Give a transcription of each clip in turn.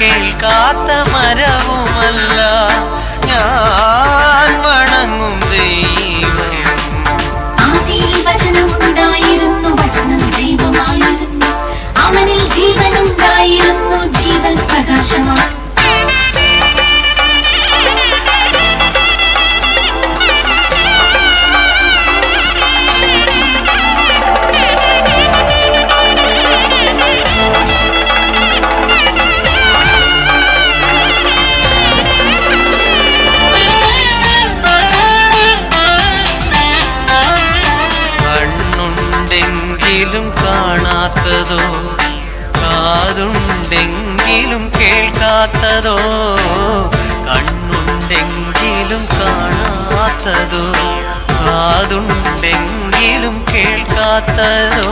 കേൾക്കാത്ത മരവുമല്ല ഞാൻ காத்ததோ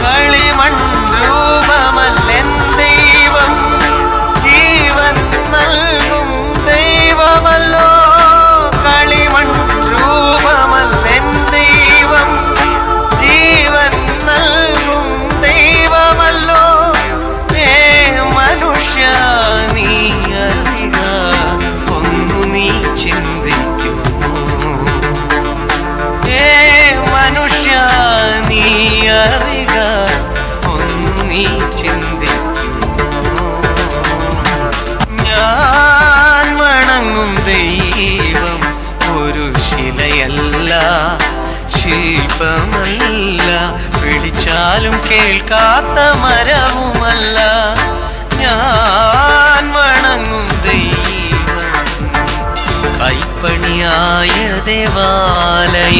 களிமண்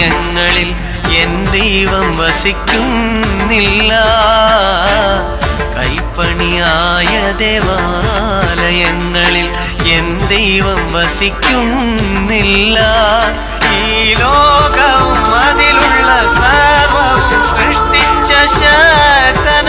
ദേവാലയങ്ങളിൽ എൻ ദൈവം വസിക്കുന്നില്ല. കൈപ്പണിയായ ദേവാലയങ്ങളിൽ എൻ ദൈവം വസിക്കുന്നില്ല. ഈ ലോകവും അതിലുള്ള സർവം സൃഷ്ടിച്ച ശക്തനാണെൻ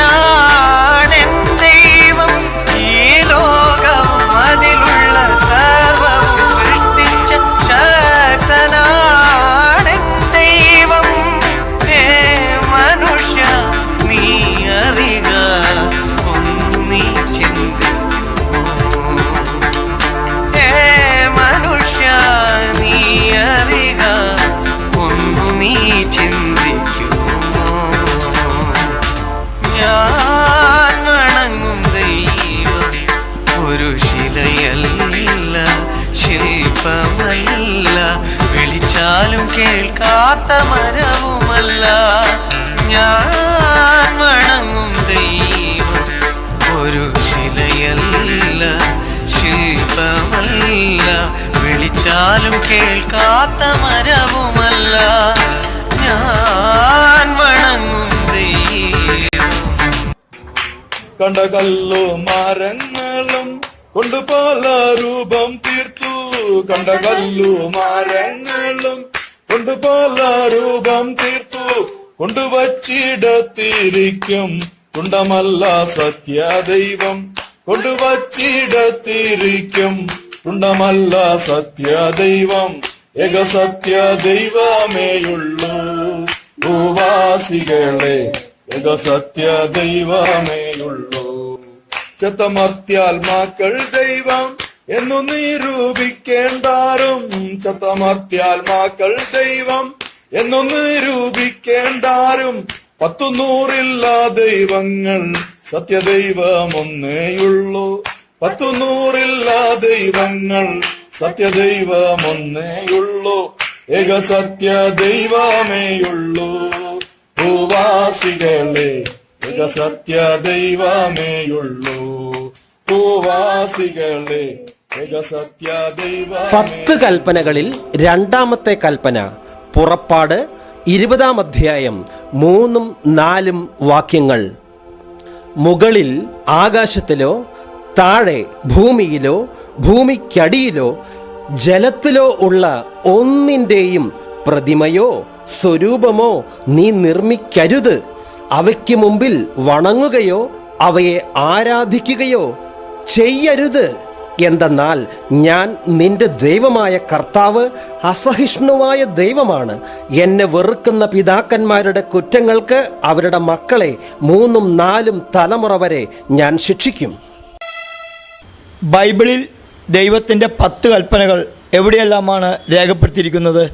കേൾക്കാത്ത മരവുമല്ല. ഞാൻ വണങ്ങും ദൈവം. ഒരു ശിലയല്ല ശില്പമല്ല. വിളിച്ചാലും കേൾക്കാത്ത മരവുമല്ല. ഞാൻ വണങ്ങും ദൈവം. കണ്ട കല്ലോ മരങ്ങളും കൊണ്ട് രൂപം തീർത്തു. കണ്ട കല്ലു മരങ്ങളും കൊണ്ട് പല രൂപം തീർത്തു. കൊണ്ടുവച്ചിടത്തിരിക്കും കുണ്ടമല്ല സത്യ ദൈവം കൊണ്ടുവച്ചിടത്തിരിക്കും കുണ്ടമല്ല സത്യ ദൈവം ഏക സത്യ ദൈവമേയുള്ളൂ ഭൂവാസികളെ. ഏക സത്യ ദൈവമേയുള്ളൂ ചത്തമർത്യാത്മാക്കൾ ദൈവം എന്നു നിരൂപിക്കേണ്ടാരും ചത്തമർത്യാത്മാക്കൾ ദൈവം എന്നൊന്ന് നിരൂപിക്കേണ്ടാരും. പത്തു നൂറില്ല ദൈവങ്ങൾ സത്യദൈവം ഒന്നേയുള്ളൂ പത്തു നൂറില്ല ദൈവങ്ങൾ സത്യദൈവം ഒന്നേയുള്ളൂ ഏക സത്യ ദൈവമേയുള്ളൂ. ഭൂവാസികളെ ഏക സത്യ ദൈവമേയുള്ളൂ. സത്യ പത്ത് കൽപ്പനകളിൽ രണ്ടാമത്തെ കൽപ്പന പുറപ്പാട് ഇരുപതാം അധ്യായം മൂന്നും നാലും വാക്യങ്ങൾ. മുകളിൽ ആകാശത്തിലോ താഴെ ഭൂമിയിലോ ഭൂമിക്കടിയിലോ ജലത്തിലോ ഉള്ള ഒന്നിന്റെയും പ്രതിമയോ സ്വരൂപമോ നീ നിർമ്മിക്കരുത്. അവയ്ക്ക് മുമ്പിൽ വണങ്ങുകയോ അവയെ ആരാധിക്കുകയോ ചെയ്യരുത്. എന്തെന്നാൽ ഞാൻ നിന്റെ ദൈവമായ കർത്താവ് അസഹിഷ്ണുവായ ദൈവമാണ്. എന്നെ വെറുക്കുന്ന പിതാക്കന്മാരുടെ കുറ്റങ്ങൾക്ക് അവരുടെ മക്കളെ മൂന്നും നാലും തലമുറ വരെ ഞാൻ ശിക്ഷിക്കും. ബൈബിളിൽ ദൈവത്തിന്റെ പത്ത് കൽപ്പനകൾ എവിടെയെല്ലാമാണ് രേഖപ്പെടുത്തിയിരിക്കുന്നത്?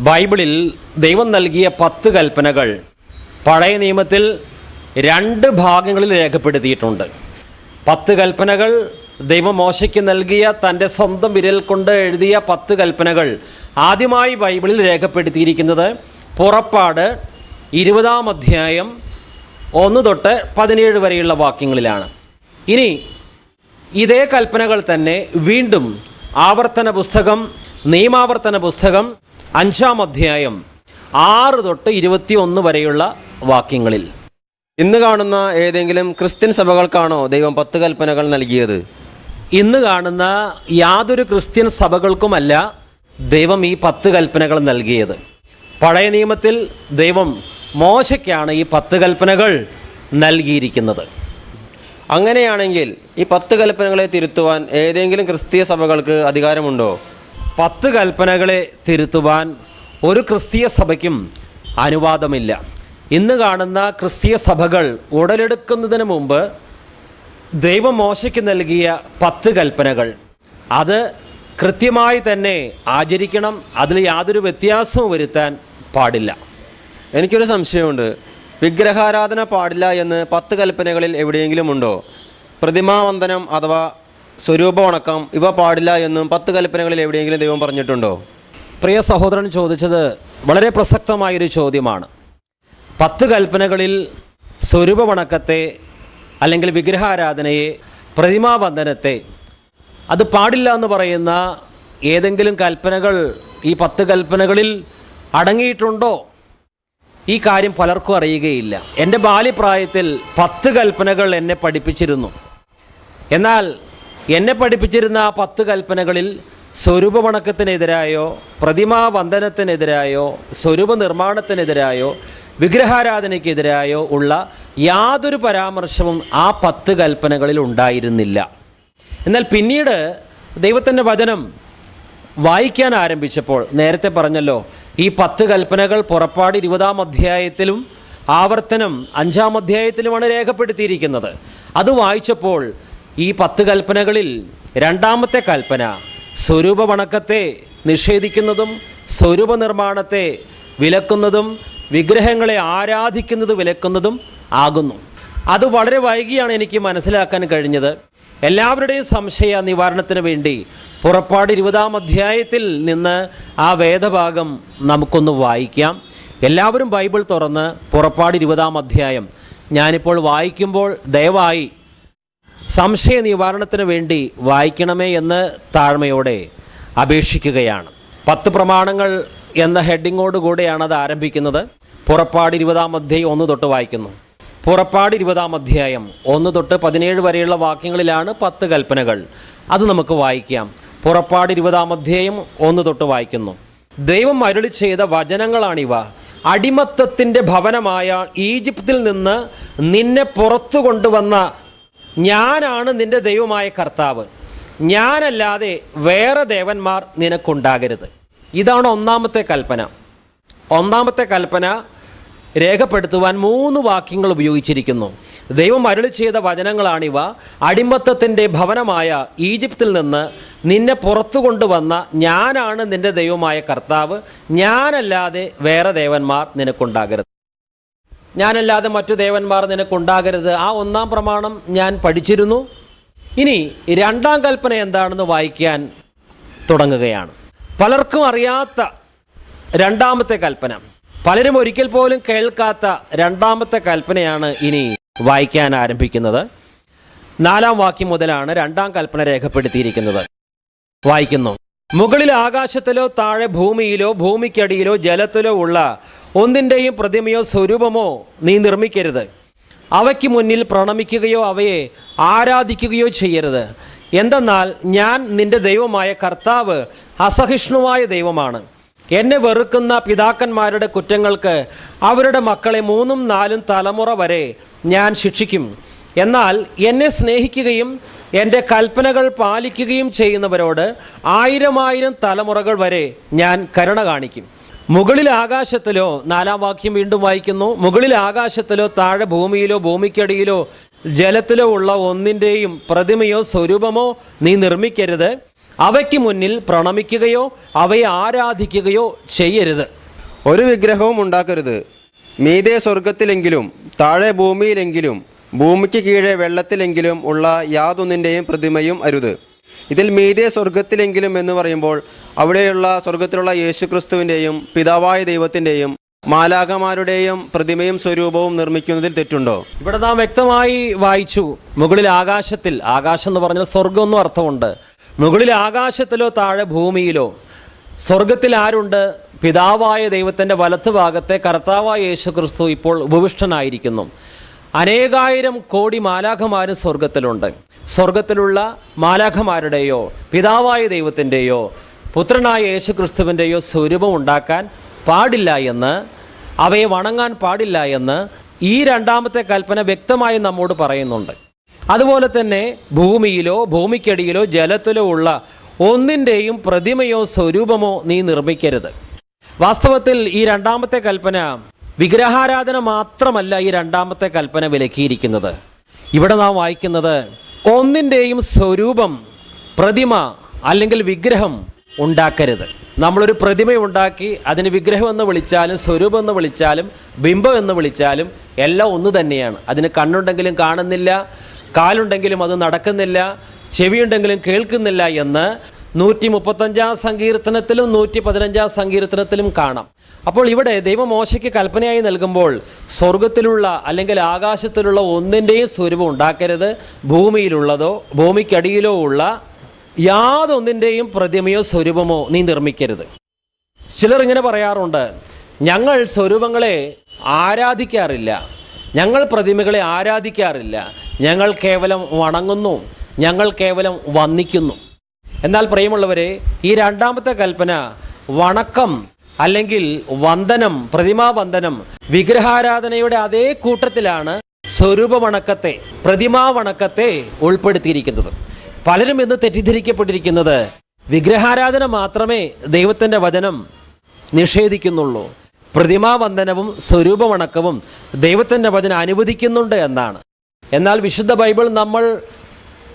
ബൈബിളിൽ ദൈവം നൽകിയ പത്ത് കൽപ്പനകൾ പഴയ നിയമത്തിൽ രണ്ട് ഭാഗങ്ങളിൽ രേഖപ്പെടുത്തിയിട്ടുണ്ട്. പത്ത് കൽപ്പനകൾ ദൈവം മോശയ്ക്ക് നൽകിയ തന്റെ സ്വന്തം വിരൽ കൊണ്ട് എഴുതിയ പത്ത് കൽപ്പനകൾ ആദ്യമായി ബൈബിളിൽ രേഖപ്പെടുത്തിയിരിക്കുന്നത് പുറപ്പാട് ഇരുപതാം അധ്യായം ഒന്ന് തൊട്ട് പതിനേഴ് വരെയുള്ള വാക്യങ്ങളിലാണ്. ഇനി ഇതേ കൽപ്പനകൾ തന്നെ വീണ്ടും ആവർത്തന പുസ്തകം നിയമാവർത്തന പുസ്തകം അഞ്ചാം അധ്യായം ആറ് തൊട്ട് ഇരുപത്തി ഒന്ന് വരെയുള്ള വാക്യങ്ങളിൽ. ഇന്ന് കാണുന്ന ഏതെങ്കിലും ക്രിസ്ത്യൻ സഭകൾക്കാണോ ദൈവം പത്ത് കൽപ്പനകൾ നൽകിയത്? ഇന്ന് കാണുന്ന യാതൊരു ക്രിസ്ത്യൻ സഭകൾക്കുമല്ല ദൈവം ഈ പത്ത് കൽപ്പനകൾ നൽകിയത്. പഴയ നിയമത്തിൽ ദൈവം മോശയ്ക്കാണ് ഈ പത്ത് കൽപ്പനകൾ നൽകിയിരിക്കുന്നത്. അങ്ങനെയാണെങ്കിൽ ഈ പത്ത് കൽപ്പനകളെ തിരുത്തുവാൻ ഏതെങ്കിലും ക്രിസ്തീയ സഭകൾക്ക് അധികാരമുണ്ടോ? പത്ത് കൽപ്പനകളെ തിരുത്തുവാൻ ഒരു ക്രിസ്തീയ സഭയ്ക്കും അനുവാദമില്ല. ഇന്ന് കാണുന്ന ക്രിസ്തീയ സഭകൾ ഉടലെടുക്കുന്നതിന് മുമ്പ് ദൈവം മോശയ്ക്ക് നൽകിയ പത്ത് കൽപ്പനകൾ. അത് കൃത്യമായി തന്നെ ആചരിക്കണം അതിൽ യാതൊരു വ്യത്യാസവും വരുത്താൻ പാടില്ല. എനിക്കൊരു സംശയമുണ്ട്. വിഗ്രഹാരാധന പാടില്ല എന്ന് പത്ത് കൽപ്പനകളിൽ എവിടെയെങ്കിലും ഉണ്ടോ? പ്രതിമാവന്ദനം അഥവാ സ്വരൂപ വണക്കം ഇവ പാടില്ല എന്നും പത്ത് കൽപ്പനകളിൽ എവിടെയെങ്കിലും ദൈവം പറഞ്ഞിട്ടുണ്ടോ? പ്രിയ സഹോദരൻ ചോദിച്ചത് വളരെ പ്രസക്തമായൊരു ചോദ്യമാണ്. പത്ത് കൽപ്പനകളിൽ സ്വരൂപവണക്കത്തെ അല്ലെങ്കിൽ വിഗ്രഹാരാധനയെ പ്രതിമാബന്ധനത്തെ അത് പാടില്ല എന്ന് പറയുന്ന ഏതെങ്കിലും കൽപ്പനകൾ ഈ പത്ത് കൽപ്പനകളിൽ അടങ്ങിയിട്ടുണ്ടോ? ഈ കാര്യം പലർക്കും അറിയുകയില്ല. എന്റെ ബാല്യപ്രായത്തിൽ പത്ത് കൽപ്പനകൾ എന്നെ പഠിപ്പിച്ചിരുന്നു. എന്നാൽ എന്നെ പഠിപ്പിച്ചിരുന്ന ആ പത്ത് കൽപ്പനകളിൽ സ്വരൂപവണക്കത്തിനെതിരായോ പ്രതിമാവന്ദനത്തിനെതിരായോ സ്വരൂപ നിർമ്മാണത്തിനെതിരായോ വിഗ്രഹാരാധനയ്ക്കെതിരായോ ഉള്ള യാതൊരു പരാമർശവും ആ പത്ത് കൽപ്പനകളിൽ ഉണ്ടായിരുന്നില്ല. എന്നാൽ പിന്നീട് ദൈവത്തിന്റെ വചനം വായിക്കാൻ ആരംഭിച്ചപ്പോൾ നേരത്തെ പറഞ്ഞല്ലോ ഈ പത്ത് കൽപ്പനകൾ പുറപ്പാട് ഇരുപതാം അധ്യായത്തിലും ആവർത്തനം അഞ്ചാം അധ്യായത്തിലുമാണ് രേഖപ്പെടുത്തിയിരിക്കുന്നത്. അത് വായിച്ചപ്പോൾ ഈ പത്ത് കൽപ്പനകളിൽ രണ്ടാമത്തെ കൽപ്പന സ്വരൂപ വണക്കത്തെ നിഷേധിക്കുന്നതും സ്വരൂപ നിർമ്മാണത്തെ വിലക്കുന്നതും വിഗ്രഹങ്ങളെ ആരാധിക്കുന്നത് വിലക്കുന്നതും ആകുന്നു. അത് വളരെ വൈകിയാണ് എനിക്ക് മനസ്സിലാക്കാൻ കഴിഞ്ഞത്. എല്ലാവരുടെയും സംശയ നിവാരണത്തിന് വേണ്ടി പുറപ്പാട് ഇരുപതാം അധ്യായത്തിൽ നിന്ന് ആ വേദഭാഗം നമുക്കൊന്ന് വായിക്കാം. എല്ലാവരും ബൈബിൾ തുറന്ന് പുറപ്പാട് ഇരുപതാം അധ്യായം. ഞാനിപ്പോൾ വായിക്കുമ്പോൾ ദയവായി സംശയ നിവാരണത്തിന് വേണ്ടി വായിക്കണമേ എന്ന് താഴ്മയോടെ അപേക്ഷിക്കുകയാണ്. പത്ത് പ്രമാണങ്ങൾ എന്ന ഹെഡിങ്ങോടുകൂടെയാണ് അത് ആരംഭിക്കുന്നത്. പുറപ്പാട് ഇരുപതാം അധ്യായം ഒന്ന് തൊട്ട് വായിക്കുന്നു. പുറപ്പാട് ഇരുപതാം അധ്യായം ഒന്ന് തൊട്ട് പതിനേഴ് വരെയുള്ള വാക്യങ്ങളിലാണ് പത്ത് കൽപ്പനകൾ. അത് നമുക്ക് വായിക്കാം. പുറപ്പാട് ഇരുപതാം അധ്യായം ഒന്ന് തൊട്ട് വായിക്കുന്നു. ദൈവം അരുളി ചെയ്ത വചനങ്ങളാണിവ. അടിമത്തത്തിന്റെ ഭവനമായ ഈജിപ്തിൽ നിന്ന് നിന്നെ പുറത്തു കൊണ്ടുവന്ന ഞാനാണ് നിന്റെ ദൈവമായ കർത്താവ്. ഞാനല്ലാതെ വേറെ ദേവന്മാർ നിനക്കുണ്ടാകരുത്. ഇതാണ് ഒന്നാമത്തെ കൽപ്പന. ഒന്നാമത്തെ കൽപ്പന രേഖപ്പെടുത്തുവാൻ മൂന്ന് വാക്യങ്ങൾ ഉപയോഗിച്ചിരിക്കുന്നു. ദൈവം അരുളി ചെയ്ത വചനങ്ങളാണിവ. അടിമത്തത്തിന്റെ ഭവനമായ ഈജിപ്തിൽ നിന്ന് നിന്നെ പുറത്തു കൊണ്ടുവന്ന ഞാനാണ് നിന്റെ ദൈവമായ കർത്താവ്. ഞാനല്ലാതെ വേറെ ദേവന്മാർ നിനക്കുണ്ടാകരുത്. ഞാനല്ലാതെ മറ്റു ദേവന്മാർ നിനക്കുണ്ടാകരുത്. ആ ഒന്നാം പ്രമാണം ഞാൻ പഠിച്ചിരുന്നു. ഇനി രണ്ടാം കൽപ്പന എന്താണെന്ന് വായിക്കാൻ തുടങ്ങുകയാണ്. പലർക്കും അറിയാത്ത രണ്ടാമത്തെ കൽപ്പന. പലരും ഒരിക്കൽ പോലും കേൾക്കാത്ത രണ്ടാമത്തെ കൽപ്പനയാണ് ഇനി വായിക്കാൻ ആരംഭിക്കുന്നത്. നാലാം വാക്യം മുതലാണ് രണ്ടാം കൽപ്പന രേഖപ്പെടുത്തിയിരിക്കുന്നത്. വായിക്കുന്നു. മുകളിൽ ആകാശത്തിലോ താഴെ ഭൂമിയിലോ ഭൂമിക്കടിയിലോ ജലത്തിലോ ഉള്ള ഒന്നിന്റെയും പ്രതിമയോ സ്വരൂപമോ നീ നിർമ്മിക്കരുത്. അവയ്ക്ക് മുന്നിൽ പ്രണമിക്കുകയോ അവയെ ആരാധിക്കുകയോ ചെയ്യരുത്. എന്തെന്നാൽ ഞാൻ നിന്റെ ദൈവമായ കർത്താവ് അസഹിഷ്ണുവായ ദൈവമാണ്. എന്നെ വെറുക്കുന്ന പിതാക്കന്മാരുടെ കുറ്റങ്ങൾക്ക് അവരുടെ മക്കളെ മൂന്നും നാലും തലമുറ വരെ ഞാൻ ശിക്ഷിക്കും. എന്നാൽ എന്നെ സ്നേഹിക്കുകയും എന്റെ കൽപ്പനകൾ പാലിക്കുകയും ചെയ്യുന്നവരോട് ആയിരം ആയിരം തലമുറകൾ വരെ ഞാൻ കരുണ കാണിക്കും. മുകളിൽ ആകാശത്തിലോ നാലാം വാക്യം വീണ്ടും വായിക്കുന്നു മുകളിൽ ആകാശത്തിലോ താഴെ ഭൂമിയിലോ ഭൂമിക്കടിയിലോ ജലത്തിലോ ഉള്ള ഒന്നിന്റെയും പ്രതിമയോ സ്വരൂപമോ നീ നിർമ്മിക്കരുത്. അവയ്ക്ക് മുന്നിൽ പ്രണമിക്കുകയോ അവയെ ആരാധിക്കുകയോ ചെയ്യരുത്. ഒരു വിഗ്രഹവും ഉണ്ടാക്കരുത്. മീതെ സ്വർഗത്തിലെങ്കിലും താഴെ ഭൂമിയിലെങ്കിലും ഭൂമിക്ക് കീഴെ വെള്ളത്തിലെങ്കിലും ഉള്ള യാതൊന്നിന്റെയും പ്രതിമയും അരുത്. ഇതിൽ മീതെ സ്വർഗത്തിലെങ്കിലും എന്ന് പറയുമ്പോൾ അവിടെയുള്ള സ്വർഗത്തിലുള്ള യേശുക്രിസ്തുവിന്റെയും പിതാവായ ദൈവത്തിന്റെയും മാലാകമാരുടെയും പ്രതിമയും സ്വരൂപവും നിർമ്മിക്കുന്നതിൽ തെറ്റുണ്ടോ? ഇവിടെ നാം വ്യക്തമായി വായിച്ചു മുകളിൽ ആകാശത്തിൽ ആകാശം എന്ന് പറഞ്ഞാൽ സ്വർഗം എന്നും അർത്ഥമുണ്ട്. മുകളിൽ ആകാശത്തിലോ താഴെ ഭൂമിയിലോ. സ്വർഗത്തിൽ ആരുണ്ട്? പിതാവായ ദൈവത്തിന്റെ വലത്തുഭാഗത്തെ കർത്താവായ യേശു ക്രിസ്തു ഇപ്പോൾ ഉപവിഷ്ടനായിരിക്കുന്നു. അനേകായിരം കോടി മാലാഖമാരും സ്വർഗത്തിലുണ്ട് സ്വർഗത്തിലുള്ള മാലാഖമാരുടെയോ പിതാവായ ദൈവത്തിന്റെയോ പുത്രനായ യേശു ക്രിസ്തുവിന്റെയോ സ്വരൂപം ഉണ്ടാക്കാൻ പാടില്ല എന്ന് അവയെ വണങ്ങാൻ പാടില്ല എന്ന് ഈ രണ്ടാമത്തെ കൽപ്പന വ്യക്തമായി നമ്മോട് പറയുന്നുണ്ട്. അതുപോലെ തന്നെ ഭൂമിയിലോ ഭൂമിക്കടിയിലോ ജലത്തിലോ ഉള്ള ഒന്നിന്റെയും പ്രതിമയോ സ്വരൂപമോ നീ നിർമ്മിക്കരുത്. വാസ്തവത്തിൽ ഈ രണ്ടാമത്തെ കൽപ്പന വിഗ്രഹാരാധന മാത്രമല്ല ഈ രണ്ടാമത്തെ കൽപ്പന വിലക്കിയിരിക്കുന്നത്. ഇവിടെ നാം വായിക്കുന്നത് ഒന്നിന്റെയും സ്വരൂപം പ്രതിമ അല്ലെങ്കിൽ വിഗ്രഹം ഉണ്ടാക്കരുത്. നമ്മളൊരു പ്രതിമ ഉണ്ടാക്കി അതിന് വിഗ്രഹം എന്ന് വിളിച്ചാലും സ്വരൂപം എന്ന് വിളിച്ചാലും ബിംബം എന്ന് വിളിച്ചാലും എല്ലാം ഒന്ന് തന്നെയാണ്. അതിന് കണ്ണുണ്ടെങ്കിലും കാണുന്നില്ല കാലുണ്ടെങ്കിലും അത് നടക്കുന്നില്ല ചെവിയുണ്ടെങ്കിലും കേൾക്കുന്നില്ല എന്ന് നൂറ്റി മുപ്പത്തഞ്ചാം സങ്കീർത്തനത്തിലും നൂറ്റി പതിനഞ്ചാം സങ്കീർത്തനത്തിലും കാണാം. അപ്പോൾ ഇവിടെ ദൈവമോശയ്ക്ക് കൽപ്പനയായി നൽകുമ്പോൾ സ്വർഗത്തിലുള്ള അല്ലെങ്കിൽ ആകാശത്തിലുള്ള ഒന്നിന്റെയും സ്വരൂപം ഉണ്ടാക്കരുത്. ഭൂമിയിലുള്ളതോ ഭൂമിക്കടിയിലോ ഉള്ള യാതൊന്നിന്റെയും പ്രതിമയോ സ്വരൂപമോ നീ നിർമ്മിക്കരുത്. ചിലർ ഇങ്ങനെ പറയാറുണ്ട് ഞങ്ങൾ സ്വരൂപങ്ങളെ ആരാധിക്കാറില്ല. ഞങ്ങൾ പ്രതിമകളെ ആരാധിക്കാറില്ല. ഞങ്ങൾ കേവലം വണങ്ങുന്നു. ഞങ്ങൾ കേവലം വന്ദിക്കുന്നു. എന്നാൽ പ്രിയമുള്ളവരെ ഈ രണ്ടാമത്തെ കൽപ്പന വണക്കം അല്ലെങ്കിൽ വന്ദനം പ്രതിമാവന്ദനം വിഗ്രഹാരാധനയുടെ അതേ കൂട്ടത്തിലാണ് സ്വരൂപവണക്കത്തെ പ്രതിമാവണക്കത്തെ ഉൾപ്പെടുത്തിയിരിക്കുന്നത്. പലരും ഇന്ന് തെറ്റിദ്ധരിക്കപ്പെട്ടിരിക്കുന്നത് വിഗ്രഹാരാധന മാത്രമേ ദൈവത്തിന്റെ വചനം നിഷേധിക്കുന്നുള്ളൂ. പ്രതിമാവന്ദനവും സ്വരൂപവണക്കവും ദൈവത്തിന്റെ വചനം അനുവദിക്കുന്നുണ്ട് എന്നാണ്. എന്നാൽ വിശുദ്ധ ബൈബിൾ നമ്മൾ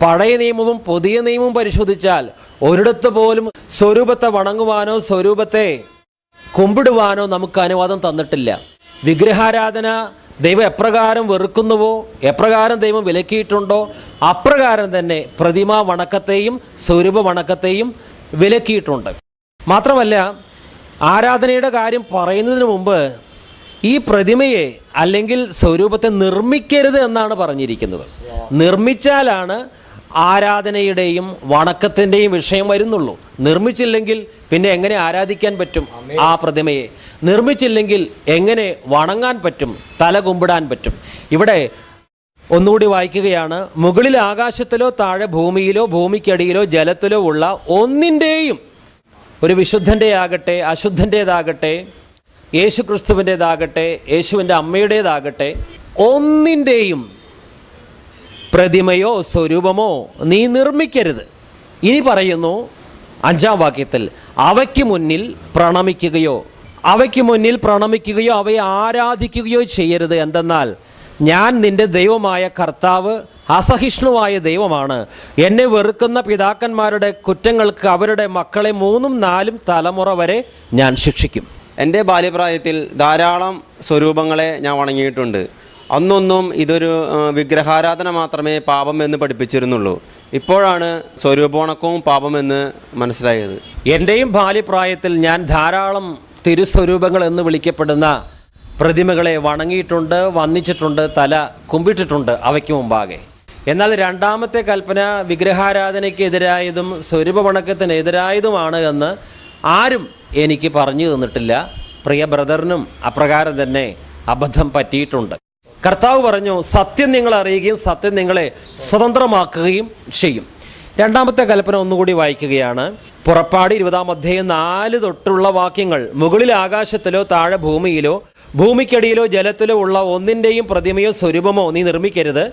പഴയ നിയമവും പുതിയ നിയമവും പരിശോധിച്ചാൽ ഒരിടത്ത് പോലും സ്വരൂപത്തെ വണങ്ങുവാനോ സ്വരൂപത്തെ കുമ്പിടുവാനോ നമുക്ക് അനുവാദം തന്നിട്ടില്ല. വിഗ്രഹാരാധന ദൈവം എപ്രകാരം വെറുക്കുന്നുവോ എപ്രകാരം ദൈവം വിലക്കിയിട്ടുണ്ടോ അപ്രകാരം തന്നെ പ്രതിമാ വണക്കത്തെയും സ്വരൂപ വണക്കത്തെയും വിലക്കിയിട്ടുണ്ട്. മാത്രമല്ല ആരാധനയുടെ കാര്യം പറയുന്നതിന് മുമ്പ് ഈ പ്രതിമയെ അല്ലെങ്കിൽ സ്വരൂപത്തെ നിർമ്മിക്കരുത് എന്നാണ് പറഞ്ഞിരിക്കുന്നത്. നിർമ്മിച്ചാലാണ് ആരാധനയുടെയും വണക്കത്തിന്റെയും വിഷയം വരുന്നുള്ളൂ. നിർമ്മിച്ചില്ലെങ്കിൽ പിന്നെ എങ്ങനെ ആരാധിക്കാൻ പറ്റും ആ പ്രതിമയെ? നിർമ്മിച്ചില്ലെങ്കിൽ എങ്ങനെ വണങ്ങാൻ പറ്റും? തല കുമ്പിടാൻ പറ്റും? ഇവിടെ ഒന്നുകൂടി വായിക്കുകയാണ്. മുകളിൽ ആകാശത്തിലോ താഴെ ഭൂമിയിലോ ഭൂമിക്കടിയിലോ ജലത്തിലോ ഉള്ള ഒന്നിന്റെയും ഒരു വിശുദ്ധന്റെ ആകട്ടെ അശുദ്ധന്റേതാകട്ടെ യേശു ക്രിസ്തുവിന്റേതാകട്ടെ യേശുവിന്റെ അമ്മയുടേതാകട്ടെ ഒന്നിന്റെയും പ്രതിമയോ സ്വരൂപമോ നീ നിർമ്മിക്കരുത്. ഇനി പറയുന്നു അഞ്ചാം വാക്യത്തിൽ അവയ്ക്ക് മുന്നിൽ പ്രണമിക്കുകയോ അവയ്ക്ക് മുന്നിൽ പ്രണമിക്കുകയോ അവയെ ആരാധിക്കുകയോ ചെയ്യരുത്. എന്തെന്നാൽ ഞാൻ നിന്റെ ദൈവമായ കർത്താവ് അസഹിഷ്ണുവായ ദൈവമാണ്. എന്നെ വെറുക്കുന്ന പിതാക്കന്മാരുടെ കുറ്റങ്ങൾക്ക് അവരുടെ മക്കളെ മൂന്നും നാലും തലമുറ വരെ ഞാൻ ശിക്ഷിക്കും. എന്റെ ബാല്യപ്രായത്തിൽ ധാരാളം സ്വരൂപങ്ങളെ ഞാൻ വണങ്ങിയിട്ടുണ്ട്. അന്നൊന്നും ഇതൊരു വിഗ്രഹാരാധന മാത്രമേ പാപം എന്ന് പഠിപ്പിച്ചിരുന്നുള്ളൂ. ഇപ്പോഴാണ് സ്വരൂപോണക്കവും പാപമെന്ന് മനസ്സിലായത്. എന്റെയും ബാല്യപ്രായത്തിൽ ഞാൻ ധാരാളം തിരുസ്വരൂപങ്ങൾ എന്ന് വിളിക്കപ്പെടുന്ന പ്രതിമകളെ വണങ്ങിയിട്ടുണ്ട് വന്നിച്ചിട്ടുണ്ട് തല കുമ്പിട്ടിട്ടുണ്ട് അവയ്ക്ക് മുമ്പാകെ. എന്നാൽ രണ്ടാമത്തെ കൽപ്പന വിഗ്രഹാരാധനയ്ക്കെതിരായതും സ്വരൂപ വണക്കത്തിനെതിരായതുമാണ് എന്ന് ആരും എനിക്ക് പറഞ്ഞു തന്നിട്ടില്ല. പ്രിയ ബ്രദറിനും അപ്രകാരം തന്നെ അബദ്ധം പറ്റിയിട്ടുണ്ട്. കർത്താവ് പറഞ്ഞു സത്യം നിങ്ങൾ അറിയുകയും സത്യം നിങ്ങളെ സ്വതന്ത്രമാക്കുകയും ചെയ്യും. രണ്ടാമത്തെ കൽപ്പന ഒന്നുകൂടി വായിക്കുകയാണ്. പുറപ്പാട് ഇരുപതാം അധ്യായം നാല് തൊട്ടുള്ള വാക്യങ്ങൾ മുകളിൽ ആകാശത്തിലോ താഴെ ഭൂമിയിലോ ഭൂമിക്കടിയിലോ ജലത്തിലോ ഉള്ള ഒന്നിന്റെയും പ്രതിമയോ സ്വരൂപമോ നീ നിർമ്മിക്കരുത്.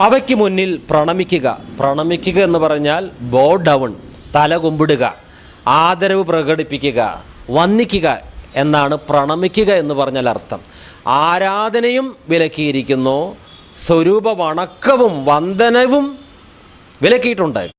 അവയ്ക്ക് മുന്നിൽ പ്രണമിക്കുക. പ്രണമിക്കുക എന്ന് പറഞ്ഞാൽ ബോ ഡൗൺ തല കുമ്പിടുക. ആദരവ് പ്രകടിപ്പിക്കുക വന്ദിക്കുക എന്നാണ് പ്രണമിക്കുക എന്ന് പറഞ്ഞാൽ അർത്ഥം. ആരാധനയും വിലക്കിയിരിക്കുന്നു സ്വരൂപ വണക്കവും വന്ദനവും വിലക്കിയിട്ടുണ്ട്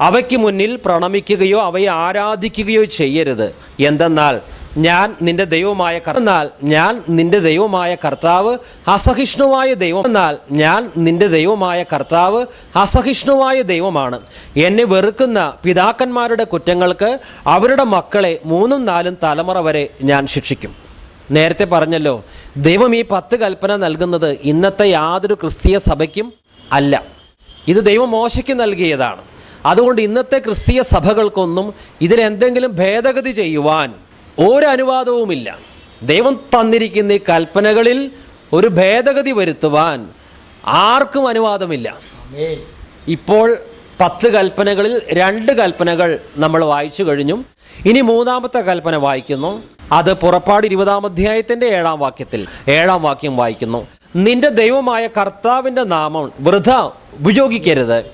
അവയ്ക്ക് മുന്നിൽ പ്രണമിക്കുകയോ അവയെ ആരാധിക്കുകയോ ചെയ്യരുത്. എന്തെന്നാൽ ഞാൻ നിന്റെ ദൈവമായ എന്നാൽ ഞാൻ നിന്റെ ദൈവമായ കർത്താവ് അസഹിഷ്ണുവായ ദൈവം. എന്നാൽ ഞാൻ നിന്റെ ദൈവമായ കർത്താവ് അസഹിഷ്ണുവായ ദൈവമാണ്. എന്നെ വെറുക്കുന്ന പിതാക്കന്മാരുടെ കുറ്റങ്ങൾക്ക് അവരുടെ മക്കളെ മൂന്നും നാലും തലമുറ വരെ ഞാൻ ശിക്ഷിക്കും. നേരത്തെ പറഞ്ഞല്ലോ ദൈവം ഈ പത്ത് കൽപ്പന നൽകുന്നത് ഇന്നത്തെ യാതൊരു ക്രിസ്തീയ സഭയ്ക്കും അല്ല. ഇത് ദൈവം മോശയ്ക്ക് നൽകിയതാണ്. അതുകൊണ്ട് ഇന്നത്തെ ക്രിസ്തീയ സഭകൾക്കൊന്നും ഇതിലെന്തെങ്കിലും ഭേദഗതി ചെയ്യുവാൻ ഒരു അനുവാദവുമില്ല ദൈവം തന്നിരിക്കുന്ന ഈ കൽപ്പനകളിൽ ഒരു ഭേദഗതി വരുത്തുവാൻ ആർക്കും അനുവാദമില്ല. ഇപ്പോൾ പത്ത് കൽപ്പനകളിൽ രണ്ട് കൽപ്പനകൾ നമ്മൾ വായിച്ചു കഴിഞ്ഞു. ഇനി മൂന്നാമത്തെ കൽപ്പന വായിക്കുന്നു. അത് പുറപ്പാട് ഇരുപതാം അധ്യായത്തിന്റെ ഏഴാം വാക്യത്തിൽ ഏഴാം വാക്യം വായിക്കുന്നു. നിന്റെ ദൈവമായ കർത്താവിന്റെ നാമം വൃഥ ഉപയോഗിക്കരുത്.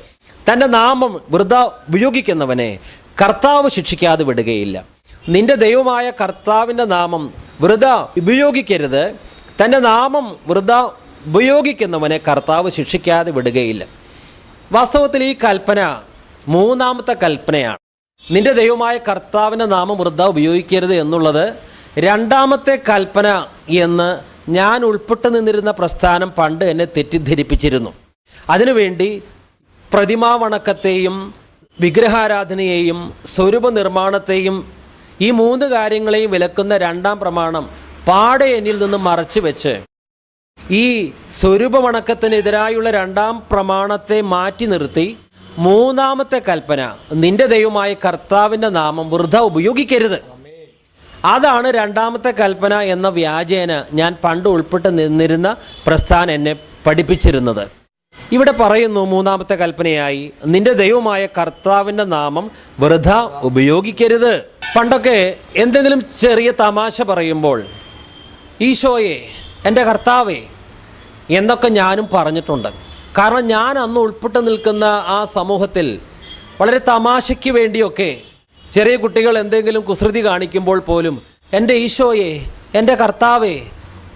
തന്റെ നാമം വൃഥ ഉപയോഗിക്കുന്നവനെ കർത്താവ് ശിക്ഷിക്കാതെ വിടുകയില്ല. നിന്റെ ദൈവമായ കർത്താവിന്റെ നാമം വൃത ഉപയോഗിക്കരുത്. തന്റെ നാമം വൃത ഉപയോഗിക്കുന്നവനെ കർത്താവ് ശിക്ഷിക്കാതെ വിടുകയില്ല. വാസ്തവത്തിൽ ഈ കൽപ്പന മൂന്നാമത്തെ കൽപ്പനയാണ്. നിന്റെ ദൈവമായ കർത്താവിന്റെ നാമം വൃദ്ധ ഉപയോഗിക്കരുത് എന്നുള്ളത് രണ്ടാമത്തെ കൽപ്പന എന്ന് ഞാൻ ഉൾപ്പെട്ടു നിന്നിരുന്ന പ്രസ്ഥാനം പണ്ട് എന്നെ തെറ്റിദ്ധരിപ്പിച്ചിരുന്നു. അതിനുവേണ്ടി പ്രതിമാവണക്കത്തെയും വിഗ്രഹാരാധനയെയും സ്വരൂപ നിർമ്മാണത്തെയും ഈ മൂന്ന് കാര്യങ്ങളെയും വിലക്കുന്ന രണ്ടാം പ്രമാണം പാടെ എന്നിൽ നിന്ന് മറച്ചു വെച്ച് ഈ സ്വരൂപമണക്കത്തിനെതിരായുള്ള രണ്ടാം പ്രമാണത്തെ മാറ്റി നിർത്തി മൂന്നാമത്തെ കൽപ്പന നിന്റെ ദൈവമായ കർത്താവിന്റെ നാമം വൃദ്ധ ഉപയോഗിക്കരുത്. അതാണ് രണ്ടാമത്തെ കൽപ്പന എന്ന വ്യാജേന ഞാൻ പണ്ട് ഉൾപ്പെട്ട് നിന്നിരുന്ന പ്രസ്ഥാനം എന്നെ പഠിപ്പിച്ചിരുന്നത്. ഇവിടെ പറയുന്നു മൂന്നാമത്തെ കൽപ്പനയായി നിന്റെ ദൈവമായ കർത്താവിന്റെ നാമം വൃഥ ഉപയോഗിക്കരുത്. പണ്ടൊക്കെ എന്തെങ്കിലും ചെറിയ തമാശ പറയുമ്പോൾ ഈശോയെ എന്റെ കർത്താവേ എന്നൊക്കെ ഞാനും പറഞ്ഞിട്ടുണ്ട്. കാരണം ഞാൻ അന്ന് ഉൾപ്പെട്ട് നിൽക്കുന്ന ആ സമൂഹത്തിൽ വളരെ തമാശയ്ക്ക് വേണ്ടിയൊക്കെ ചെറിയ കുട്ടികൾ എന്തെങ്കിലും കുസൃതി കാണിക്കുമ്പോൾ പോലും എന്റെ ഈശോയെ എന്റെ കർത്താവേ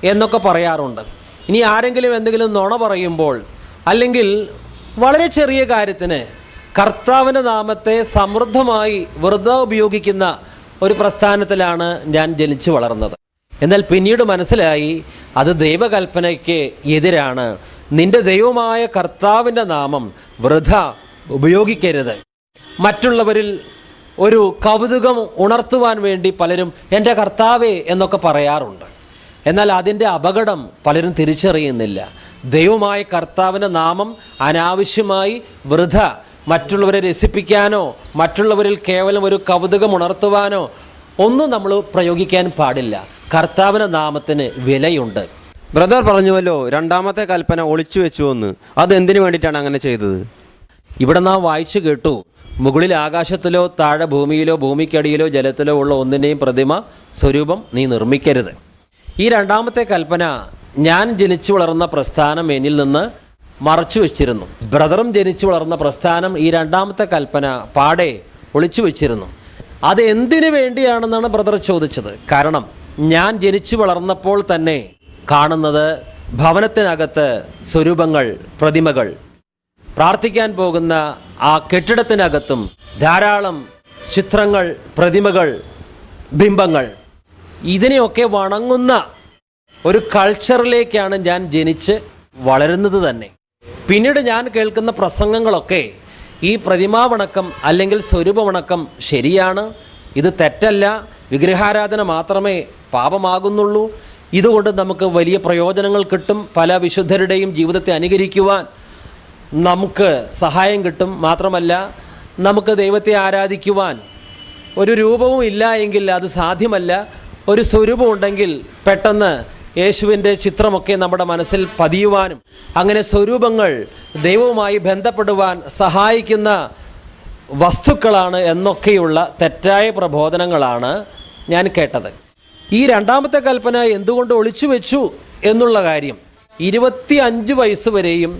എന്നൊക്കെ പറയാറുണ്ട്. ഇനി ആരെങ്കിലും എന്തെങ്കിലും നുണ പറയുമ്പോൾ അല്ലെങ്കിൽ വളരെ ചെറിയ കാര്യത്തിന് കർത്താവിന്റെ നാമത്തെ സമൃദ്ധമായി വെറുതെ ഉപയോഗിക്കുന്ന ഒരു പ്രസ്ഥാനത്തിലാണ് ഞാൻ ജനിച്ചു വളർന്നത്. എന്നാൽ പിന്നീട് മനസ്സിലായി അത് ദൈവകൽപ്പനയ്ക്ക് എതിരാണ്. നിന്റെ ദൈവമായ കർത്താവിന്റെ നാമം വൃഥ ഉപയോഗിക്കരുത്. മറ്റുള്ളവരിൽ ഒരു കൗതുകം ഉണർത്തുവാൻ വേണ്ടി പലരും എന്റെ കർത്താവേ എന്നൊക്കെ പറയാറുണ്ട്. എന്നാൽ അതിന്റെ അപകടം പലരും തിരിച്ചറിയുന്നില്ല. ദൈവമായ കർത്താവിന്റെ നാമം അനാവശ്യമായി വൃഥ. മറ്റുള്ളവരെ രസിപ്പിക്കാനോ മറ്റുള്ളവരിൽ കേവലം ഒരു കൗതുകം ഉണർത്തുവാനോ ഒന്നും നമ്മൾ പ്രയോഗിക്കാൻ പാടില്ല. കർത്താവിന്റെ നാമത്തിന് വിലയുണ്ട്. ബ്രദർ പറഞ്ഞുവല്ലോ രണ്ടാമത്തെ കൽപ്പന ഒളിച്ചു വെച്ചു എന്ന്. അത് എന്തിനു വേണ്ടിയിട്ടാണ് അങ്ങനെ ചെയ്തത്? ഇവിടെ നാം വായിച്ചു കേട്ടു മുകളിൽ ആകാശത്തിലോ താഴെ ഭൂമിയിലോ ഭൂമിക്കടിയിലോ ജലത്തിലോ ഉള്ള ഒന്നിന്റെയും പ്രതിമ സ്വരൂപം നീ നിർമ്മിക്കരുത്. ഈ രണ്ടാമത്തെ കൽപ്പന ഞാൻ ജനിച്ചു വളർന്ന പ്രസ്ഥാനം എന്നിൽ നിന്ന് മറച്ചു വെച്ചിരുന്നു. ബ്രദറും ജനിച്ചു വളർന്ന പ്രസ്ഥാനം ഈ രണ്ടാമത്തെ കൽപ്പന പാടെ ഒളിച്ചു വെച്ചിരുന്നു. അത് എന്തിനു വേണ്ടിയാണെന്നാണ് ബ്രദർ ചോദിച്ചത്. കാരണം ഞാൻ ജനിച്ചു വളർന്നപ്പോൾ തന്നെ കാണുന്നത് ഭവനത്തിനകത്ത് സ്വരൂപങ്ങൾ പ്രതിമകൾ പ്രാർത്ഥിക്കാൻ പോകുന്ന ആ കെട്ടിടത്തിനകത്തും ധാരാളം ചിത്രങ്ങൾ പ്രതിമകൾ ബിംബങ്ങൾ ഇതിനെയൊക്കെ വണങ്ങുന്ന ഒരു കൾച്ചറിലേക്കാണ് ഞാൻ ജനിച്ച് വളരുന്നത് തന്നെ. പിന്നീട് ഞാൻ കേൾക്കുന്ന പ്രസംഗങ്ങളൊക്കെ ഈ പ്രതിമാവണക്കം അല്ലെങ്കിൽ സ്വരൂപവണക്കം ശരിയാണ് ഇത് തെറ്റല്ല വിഗ്രഹാരാധന മാത്രമേ പാപമാകുന്നുള്ളൂ. ഇതുകൊണ്ട് നമുക്ക് വലിയ പ്രയോജനങ്ങൾ കിട്ടും പല വിശുദ്ധരുടെയും ജീവിതത്തെ അനുകരിക്കുവാൻ നമുക്ക് സഹായം കിട്ടും. മാത്രമല്ല നമുക്ക് ദൈവത്തെ ആരാധിക്കുവാൻ ഒരു രൂപവും ഇല്ല എങ്കിൽ അത് സാധ്യമല്ല. ഒരു സ്വരൂപം ഉണ്ടെങ്കിൽ പെട്ടെന്ന് യേശുവിന്റെ ചിത്രമൊക്കെ നമ്മുടെ മനസ്സിൽ പതിയുവാനും അങ്ങനെ സ്വരൂപങ്ങൾ ദൈവവുമായി ബന്ധപ്പെടുവാൻ സഹായിക്കുന്ന വസ്തുക്കളാണ് എന്നൊക്കെയുള്ള തെറ്റായ പ്രബോധനങ്ങളാണ് ഞാൻ കേട്ടത്. ഈ രണ്ടാമത്തെ കൽപ്പന എന്തുകൊണ്ട് ഒളിച്ചു വെച്ചു എന്നുള്ള കാര്യം. ഇരുപത്തി അഞ്ച് വയസ്സ് വരെയും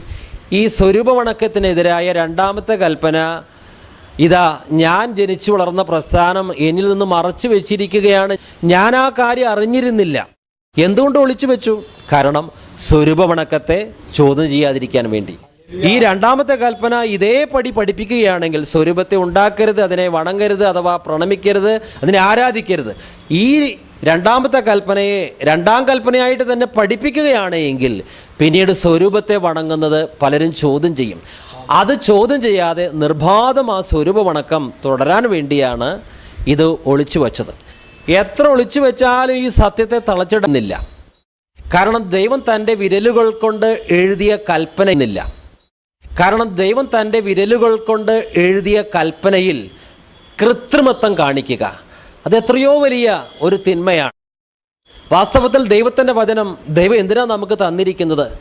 ഈ സ്വരൂപമണക്കത്തിനെതിരായ രണ്ടാമത്തെ കൽപ്പന ഇതാ ഞാൻ ജനിച്ചു വളർന്ന പ്രസ്ഥാനം എന്നിൽ നിന്ന് മറച്ചു വെച്ചിരിക്കുകയാണ്. ഞാൻ ആ കാര്യം അറിഞ്ഞിരുന്നില്ല. എന്തുകൊണ്ട് ഒളിച്ചു വെച്ചു? കാരണം സ്വരൂപമണക്കത്തെ ചോദ്യം ചെയ്യാതിരിക്കാൻ വേണ്ടി. ഈ രണ്ടാമത്തെ കൽപ്പന ഇതേപടി പഠിപ്പിക്കുകയാണെങ്കിൽ സ്വരൂപത്തെ ഉണ്ടാക്കരുത് അതിനെ വണങ്ങരുത് അഥവാ പ്രണമിക്കരുത് അതിനെ ആരാധിക്കരുത്. ഈ രണ്ടാമത്തെ കൽപ്പനയെ രണ്ടാം കൽപ്പനയായിട്ട് തന്നെ പഠിപ്പിക്കുകയാണെങ്കിൽ പിന്നീട് സ്വരൂപത്തെ വണങ്ങുന്നത് പലരും ചോദ്യം ചെയ്യും. അത് ചോദ്യം ചെയ്യാതെ നിർബാധം ആ സ്വരൂപമണക്കം തുടരാൻ വേണ്ടിയാണ് ഇത് ഒളിച്ചു വച്ചത്. എത്ര ഒളിച്ചു വെച്ചാലും ഈ സത്യത്തെ തളച്ചിടുന്നില്ല. കാരണം ദൈവം തന്റെ വിരലുകൾ കൊണ്ട് എഴുതിയ കൽപ്പനയില്ല കാരണം ദൈവം തന്റെ വിരലുകൾ കൊണ്ട് എഴുതിയ കൽപ്പനയിൽ കൃത്രിമത്വം കാണിക്കുക. അത് എത്രയോ വലിയ ഒരു തിന്മയാണ്. വാസ്തവത്തിൽ ദൈവത്തിന്റെ വചനം ദൈവം എന്തിനാണ് നമുക്ക് തന്നിരിക്കുന്നത്?